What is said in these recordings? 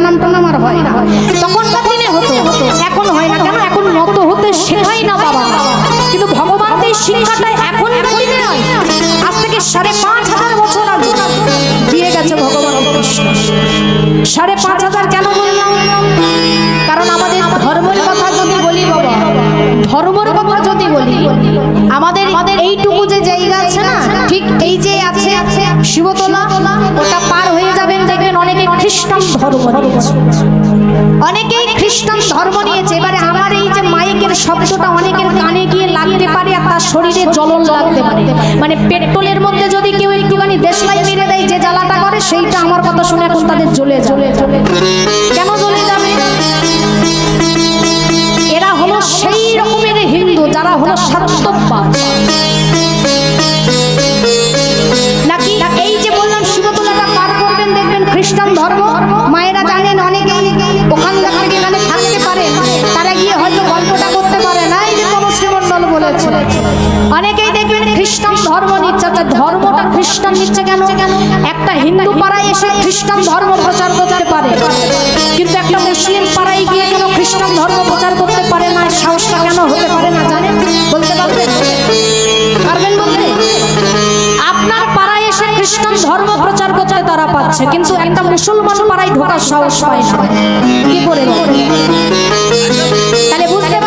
প্রণাম টনাম আর হয় না। তখনকার দিনে হতো এখন হয় না। কেন? এখন নত হতে শেখাই না বাবা। কিন্তু ভগবান এই শিক্ষাটা এখন দিনে নয় আজ থেকে সাড়ে পাঁচ হাজার বছর আগে দিয়ে গেছে ভগবান সাড়ে পাঁচ হাজার কেন বললাম ধর্ম নিয়েছে অনেকেই খ্রিস্টান ধর্ম নিয়েছে এবারে আমার এই যে মাইকের শব্দটা অনেকের কানে গিয়ে লাগতে পারে আর তার শরীরে জ্বলন লাগতে পারে। মানে পেট্রোলের মধ্যে যদি কেউ একটুখানি দেশলাই মেরে দেয় যে জ্বালাটা করে সেইটা আমার কথা শুনে এখন তাদের জ্বলে জ্বলে জ্বলে কেন জ্বলে যাবে? এরা হলো সেই রকমের হিন্দু যারা হলো স্বার্থপর বলেছে অনেকেই দেখবেন খ্রিস্টান ধর্ম নিচ্ছে ধর্মটা খ্রিস্টান নিচ্ছে কেন? একটা হিন্দু পাড়ায় এসে খ্রিস্টান ধর্ম প্রচার করতে পারে। কিন্তু একটা মুসলিম পাড়ায় গিয়ে কেন খ্রিস্টান ধর্ম প্রচার করতে পারে না? সাহসটা কেন হতে পারে না? জানেন? বলতে পারবেন? পারবেন বলতে? আপনার পাড়ায় এসে খ্রিস্টান ধর্ম প্রচার করতে তারা পাচ্ছে কিন্তু একটা মুসলমান পাড়ায় ঢোকার সাহস পায় না। কি করে? তাহলে বুঝতে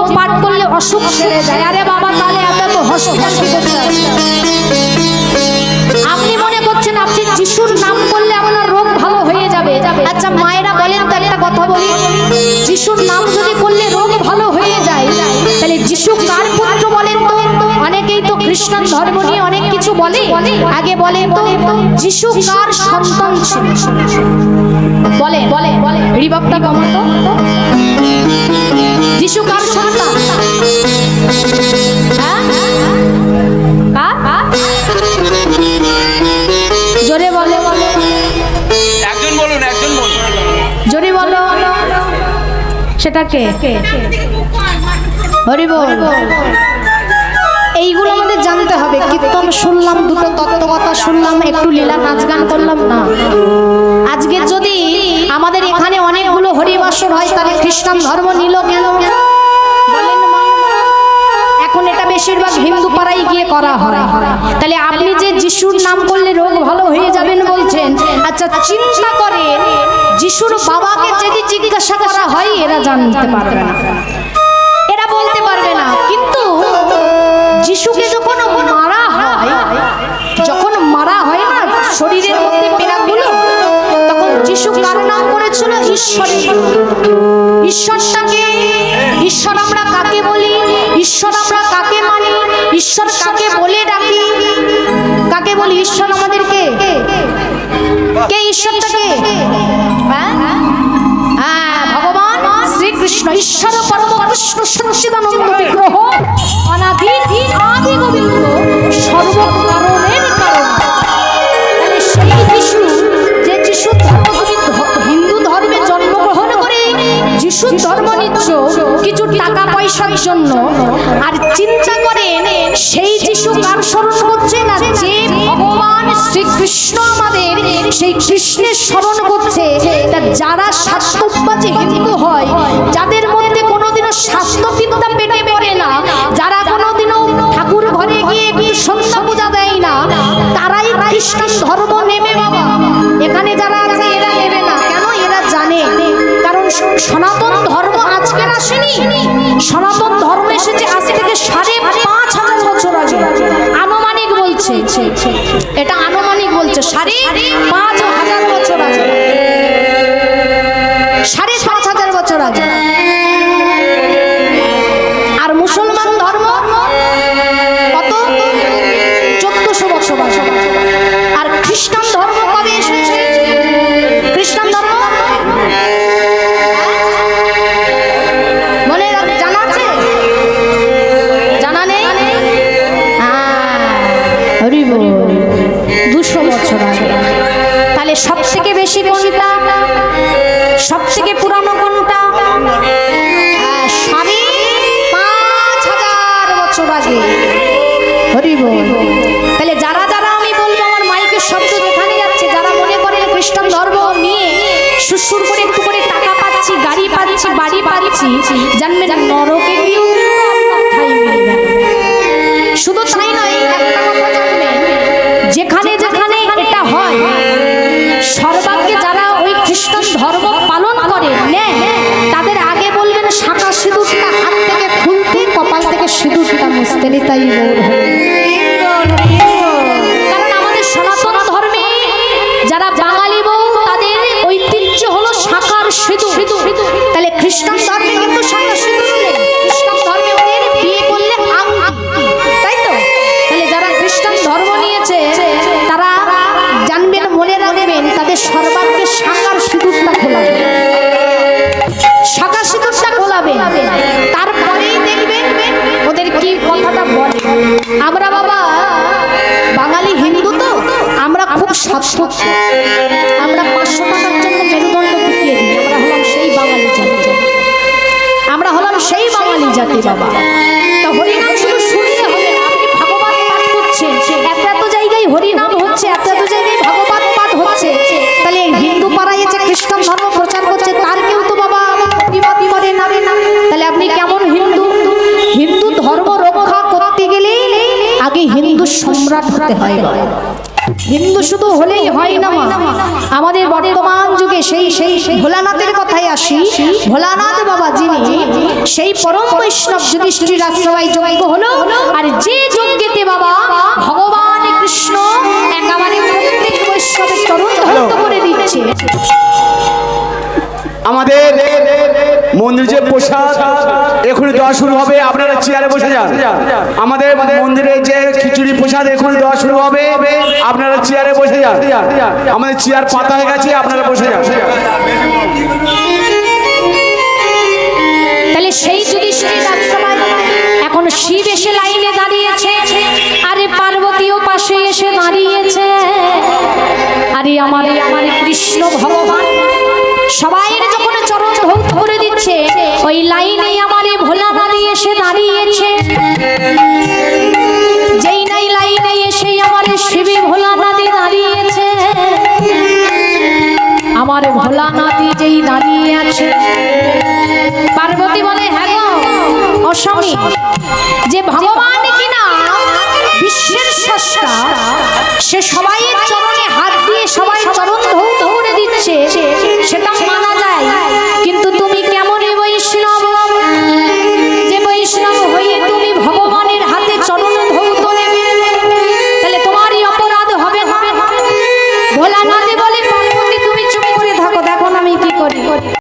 মন্ত্র পাঠ করলে অসুখ সেরে যায় আরে বাবা তাহলে এত এত হসপিটাল আপনি মনে করছেন আপনি যিশুর নাম করলে আপনার রোগ ভালো হয়ে যাবে? আচ্ছা মায়েরা বলেন তো একটা কথা বলি। যিশুর নাম যদি করলে রোগ ভালো হয়ে যায় তাহলে যিশু কার পুত্র বলেন তো? অনেকেই তো খ্রিস্টান ধর্ম নিয়ে অনেক কিছু বলে। আগে বলেন তো যিশু কার সন্তান ছিল? বলে বলে বলে রিবাবটা কমাতো যিশু সেটা কে হরি বল এইগুলো আমাদের জানতে হবে। কীর্তন শুনলাম, দুটো তত্ত্বকথা শুনলাম, একটু লীলা নাচ গান করলাম। না। আজকে যদি আমাদের এখানে অনেকগুলো হরিবাসর হয়, তাহলে খ্রিস্টান ধর্ম নিল কেন? বেশিরভাগ হিন্দু পাড়ায় গিয়ে করা হয়। তাহলে আপনি যে যিশুর নাম করলে রোগ ভালো হয়ে যাবেন বলছেন আচ্ছা চিন্তা করেন, যিশুর বাবাকে যদি জিজ্ঞাসা করা হয়, এরা জানতে পারবে না। এরা বলতে পারবে না। কিন্তু যিশুকে যখন মারা হয়, যখন মারা হয় না, শরীরের মধ্যে পেরাগুলো, তখন যিশু কার নাম করেছিল? ঈশ্বরের। ঈশ্বরটাকে, ঈশ্বর আমরা কাকে বলি? ঈশ্বর আমরা ঈশ্বর কাকে বলে ডাকি? কাকে বলি ঈশ্বর আমাদেরকে? কে ঈশ্বরটাকে হ্যাঁ? হ্যাঁ, ভগবান শ্রীকৃষ্ণ ঈশ্বর পরম কৃষ্ণ সচ্চিদানন্দ বিগ্রহ অনাদি আদি গোবিন্দ সর্বকারণের স্মরণ করছে যারা স্বাস্থ্যবাজি হিন্দু হয়, যাদের মধ্যে কোনোদিনও স্বাস্থ্যবিদ্যা পেটে পড়ে না, যারা কোনোদিনও ঠাকুর ঘরে গিয়ে একটু সন্ধ্যা পূজা দেয় না, তারাই খ্রিস্টান ধর্ম নেবে বাবা। এখানে যারা আছে, এরা নেবে না। কেন? এরা জানে। কারণ সনাতন ধর্ম আজকের আসেনি। সনাতন ধর্ম এসেছে আজ থেকে সাড়ে পাঁচ হাজার বছর আগে। আনুমানিক বলছে। এটা আনুমানিক বলছে। সাড়ে পাঁচ আগে হরি বল তাহলে যারা যারা আমি বলব আমার মাইকের শব্দ যেখানে যাচ্ছে, যারা মনে করেন খ্রিস্টান ধর্ম নিয়ে সুসুর করে একটু করে টাকা পাচ্ছি, গাড়ি পাচ্ছি, বাড়ি পাচ্ছি, জানবেন নরকে। শুধু 他一直 সার্থক আমরা পাঁচশো টাকার জন্য মেরুদণ্ড পিটিয়ে দিই। আমরা হলাম সেই বাঙালি জাতি। আমরা হলাম সেই বাঙালি জাতি, বাবা। তা হরিনাম শুধু শুনলে হবে আপনি ভাগবত পাঠ করছেন। এত এত জায়গায় হরিনাম হচ্ছে, এত এত জায়গায় ভাগবত পাঠ হচ্ছে। তাহলে হিন্দু পাড়ায় যে খ্রিস্টান ধর্ম প্রচার করছে, তার কেউ তো বাবা প্রতিবাদ করে না। তাহলে আপনি কেমন হিন্দু? হিন্দু ধর্ম রক্ষা করতে গেলে আগে হিন্দু সম্রাট হতে হয়। হিন্দু শুধু হলেই হয় না মা। আমাদের বর্তমান যুগে সেই সেই ভোলানাথের কথাই আসি। ভোলানাথ বাবা যিনি সেই পরম বৈষ্ণব যুধিষ্ঠির আশ্রয় যজ্ঞ হলো। আর যে যজ্ঞেতে বাবা ভগবান কৃষ্ণ একেবারে প্রত্যেক বৈষ্ণবের চরণ ধৌত করে দিচ্ছে। আমাদের মন্দির যে প্রসাদ এখনই দেওয়া শুরু হবে, আপনারা চেয়ারে বসে যান। আমাদের মন্দিরে যে খিচুড়ি প্রসাদ এখনই দেওয়া শুরু হবে, আপনারা চেয়ারে বসে যান। আমাদের চেয়ার পাতা হয়ে গেছে, আপনারা বসে যান। তাহলে সেই আশ্রমায় এখন শিব এসে লাইনে দাঁড়িয়েছে, আরে পার্বতীও পাশে এসে দাঁড়িয়েছে। আরে আমার আমার কৃষ্ণ ভগবান। সবাইয়ের যখন চরণ ধৌত করে দিচ্ছে, ওই লাইনে আমার এই ভোলা দাদি এসে দাঁড়িয়েছে। যেই নাই লাইনে এসে আমার শিবি ভোলা দাদি দাঁড়িয়েছে। আমার ভোলা নাতি যেই দাঁড়িয়ে আছে। পার্বতী বলে হ্যাঁ যে ভগবান কিনা বিশ্বের স্রষ্টা, সে সবাই চরণে হাত দিয়ে সবাই চরণ ধৌত করে দিচ্ছে